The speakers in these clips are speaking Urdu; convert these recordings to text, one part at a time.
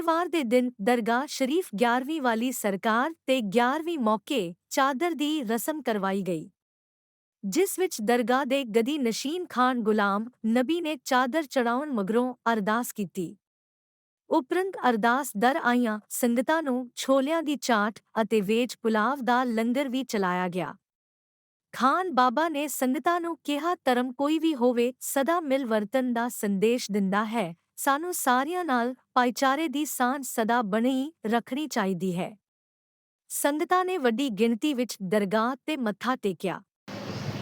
ਵੀਰਵਾਰ ਦੇ ਦਿਨ ਦਰਗਾਹ ਸ਼ਰੀਫ 11ਵੀਂ ਵਾਲੀ ਸਰਕਾਰ ਤੇ 11ਵੀਂ ਮੌਕੇ ਚਾਦਰ ਦੀ ਰਸਮ ਕਰਵਾਈ ਗਈ, ਜਿਸ ਵਿੱਚ ਦਰਗਾਹ ਦੇ ਗਦੀ ਨਸ਼ੀਨ ਖਾਨ ਗੁਲਾਮ ਨਬੀ ਨੇ ਚਾਦਰ ਚੜਾਉਣ ਮਗਰੋਂ ਅਰਦਾਸ ਕੀਤੀ। ਉਪਰੰਤ ਅਰਦਾਸ ਦਰ ਆਈਆਂ ਸੰਗਤਾਂ ਨੂੰ ਛੋਲਿਆਂ ਦੀ ਚਾਟ ਅਤੇ ਵੇਜ ਪੁਲਾਵ ਦਾ ਲੰਗਰ ਵੀ ਚਲਾਇਆ ਗਿਆ। ਖਾਨ ਬਾਬਾ ਨੇ ਸੰਗਤਾਂ ਨੂੰ ਕਿਹਾ ਧਰਮ ਕੋਈ ਵੀ ਹੋਵੇ ਸਦਾ ਮਿਲ ਵਰਤਨ ਦਾ ਸੰਦੇਸ਼ ਦਿੰਦਾ ਹੈ ਸਾਨੂੰ ਸਾਰਿਆਂ ਨਾਲ ਭਾਈਚਾਰੇ ਦੀ ਸਾਂਝ ਸਦਾ ਬਣੀ ਰੱਖਣੀ ਚਾਹੀਦੀ ਹੈ ਸੰਗਤਾਂ ਨੇ ਵੱਡੀ ਗਿਣਤੀ ਵਿੱਚ ਦਰਗਾਹ ਤੇ ਮੱਥਾ ਟੇਕਿਆ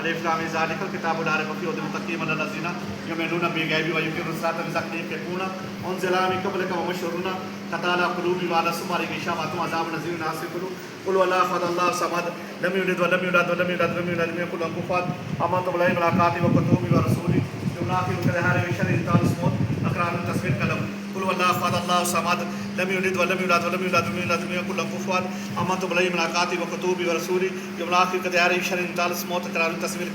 الفلام ذالک الکتاب لا ریب فیہ هدى للمتقین الذین یؤمنون بالغیب ویقیمون الصلاۃ ومما ینفقون انزل من قبلک ومشرون قطع قلوبهم وعلى سمعهم غشاوة عذاب نذیر ناسی کلو قلو اللہ خد اللہ سمد لم یوند و لم یولد و لم ولم و لم یونید و لم یونید و لم یونید و لم یونید و یکن له کفوا احد امنت بالله وملائکته وکتبه ورسوله یمنع من كل هذا من شر انسان اسمه اقرار تسبیح قلم wa shari tal smut akram tasbih kalam kul wallahu ahad allahu samad lam yulid wa lam yulad wa lam yulad wa lam yulad lam yakul lahu kufuwan amantu billahi malaikati wa kutubi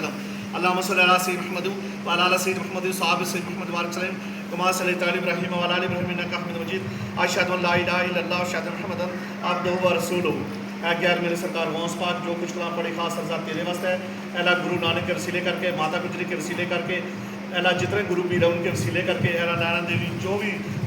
wa اللهم صل على سيدنا محمد وعلى ال سيدنا محمد وصحابه سيدنا محمد وبارك وسلم كما صليت على ابراهيم وعلى ال ابراهيم انك حميد مجيد. اشهد ان لا اله الا الله واشهد ان محمدا عبده ورسوله. اے گیار میرے سرکار غوث پاک جو کچھ کلام پڑھی، خاص ارزاد تیرے واسطے ہے۔ اللہ گرو نانک کے وسیلے کر کے، ماتا گجری کے وسیلے کر کے اللہ جتنے گرو پیر ہیں ان کے وسیلے کر کے اللہ نائنا دیوی، جو بھی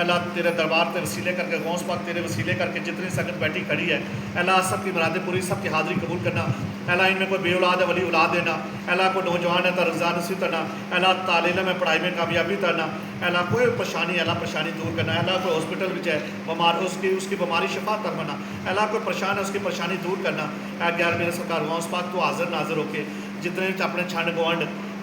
اللہ تیرے دربار تے وسیلے کر کے، غوث پاک تیرے وسیلے کر کے جتنی سنگت بیٹھی کھڑی ہے اللہ سب کی مرادیں پوری، سب کی حاضری قبول کرنا اللہ ان میں کوئی بے اولاد ہے، ولی اولاد دینا اللہ کوئی نوجوان ہے تو رمضان نصیب کرنا اللہ تعلیم میں پڑھائی میں کامیابی کرنا اللہ کوئی پریشانی اللہ پریشانی دور کرنا اللہ کوئی ہاسپٹل میں ہے بیمار، اس کی اس کی بیماری شفا کروانا اللہ کوئی پریشان ہے، اس کی پریشانی دور کرنا۔ اے گیار میرے سرکار، غوث پاک تو حاضر ناظر ہو کے جتنے اپنے چھنڈ گوانڈ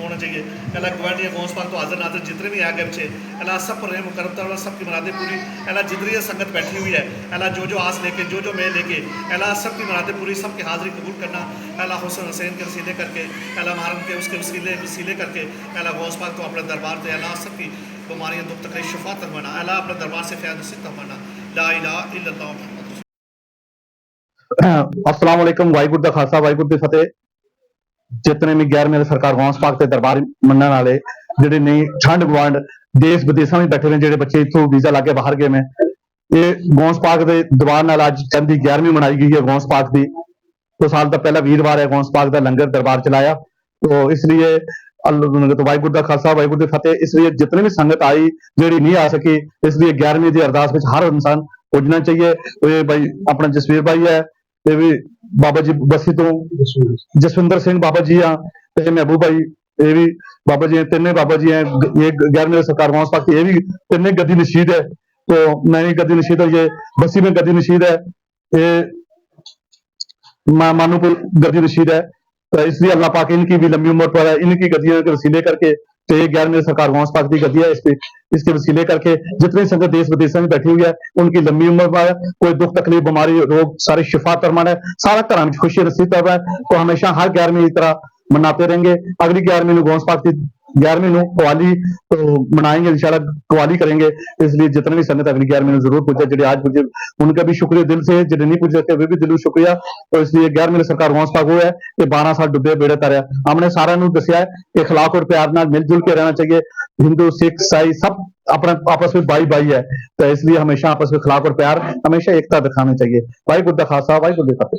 ہونا چاہیے اللہ گوانڈی گونس پاک تو حاضر ناظر جتنے بھی آگے گئے اللہ سب پر رحم و کرم اللہ سب کی مرادیں پوری اللہ جتنی یہ سنگت بیٹھی ہوئی ہے اللہ جو جو آس لے کے جو جو میں لے کے اللہ سب کی مرادیں پوری سب کی حاضری قبول کرنا اللہ حسن حسین کے وسیلے کر کے اللہ محرم کے اس کے وسیلے وسیلے کر کے اللہ گونس پاک تو اپنے دربار دے اللہ سب کی بیماریاں دکھ تکلیف شفا ترمانا اللہ اپنے دربار سے فیض نصیب ترمانا لا الہ الا اللہ السلام علیکم واحد خاصہ واحد فتح ਜਿਤਨੇ ਵੀ 11ਵੇਂ ਸਰਕਾਰ ਗੌਂਸ ਪਾਕ ਤੇ ਦਰਬਾਰ ਮੰਨਣ ਵਾਲੇ, ਜਿਹੜੇ ਨਹੀਂ, ਠੰਡ ਗਵਾਂਡ ਦੇਸ਼ ਵਿਦੇਸ਼ਾਂ ਵਿੱਚ ਬੈਠੇ ਨੇ, ਜਿਹੜੇ ਬੱਚੇ ਇੱਥੋਂ ਵੀਜ਼ਾ ਲਾ ਕੇ ਬਾਹਰ ਗਏ ਨੇ, ਇਹ ਗੌਂਸ ਪਾਕ ਦੇ ਦਰਬਾਰ ਨਾਲ ਅੱਜ ਕਹਿੰਦੀ 11ਵੀਂ ਮਨਾਈ ਗਈ ਹੈ ਗੌਂਸ ਪਾਕ ਦੀ। ਤੋਂ ਸਾਲ ਦਾ ਪਹਿਲਾ ਵੀਰਵਾਰ ਹੈ ਗੌਂਸ ਪਾਕ ਦਾ ਲੰਗਰ ਦਰਬਾਰ ਚਲਾਇਆ। ਤੋਂ ਇਸ ਲਈ ਅੱਲਾਹ ਤੋਂ ਵਾਹਿਗੁਰੂ ਦਾ ਖਾਲਸਾ, ਵਾਹਿਗੁਰੂ ਦੀ ਫਤਿਹ, ਇਸ ਲਈ ਜਿਤਨੇ ਵੀ ਸੰਗਤ ਆਈ, ਜਿਹੜੀ ਨਹੀਂ ਆ ਸਕੀ, ਇਸ ਲਈ 11ਵੀਂ ਦੀ ਅਰਦਾਸ ਵਿੱਚ ਹਰ ਇਨਸਾਨ ਪੁੱਜਣਾ ਚਾਹੀਏ। ਉਹ ਭਾਈ ਆਪਣਾ ਜਸਵੀਰ ਭਾਈ ਹੈ جسوندر محبوبائی سرکار یہ بھی تین گدی نشید ہے تو میں گدی نشیت ہوئی بسی میں گدی نشیت ہے یہ مانو پور گی نشید ہے اس لیے گل نہ پاک ان کی لمبی امر پہ ان کی گدیا کے رسیلے کر کے تو یہ گیارہ میرے سرکار گاؤں پاک دی کر ہے اس پہ اس کے وسیلے کر کے جتنے سنگت دیس بدیسوں میں بیٹھی ہوئی ہے، ان کی لمبی عمر پر کوئی دکھ تکلیف، بیماری، روگ، ساری شفا ترمان ہے، سارا طرح ہمیں خوشی نصیب پر رہا ہے، تو ہمیشہ ہر گیارہ میں کی طرح مناتے رہیں گے۔ اگلی گیارہ میں گونس پاک دی گیارہویں نو قوالی، تو منائیں گے، انشاءاللہ قوالی کریں گے، اس لیے جتنے بھی سنت اگلی یعنی گیارہویں ضرور پوچھا جڑے آج مجھے، ان کا بھی شکریہ دل سے جڑے نہیں پوچھ رہے وہ بھی دلوں شکریہ، تو اس لیے گیارہویں سرکار ہونس پاک ہوا ہے کہ بارہ سال ڈبے بیڑے تاریا ہم نے سارا دسیا ہے کہ اخلاق اور پیار نال مل جل کے رہنا چاہیے۔ ہندو، سکھ، عیسائی، سب اپنا آپس میں بھائی بھائی ہے۔ تو اس لیے ہمیشہ آپس میں اخلاق اور پیار ہمیشہ ایکتا دکھانا چاہیے۔ بھائی بدھا خاصا بھائی بدھا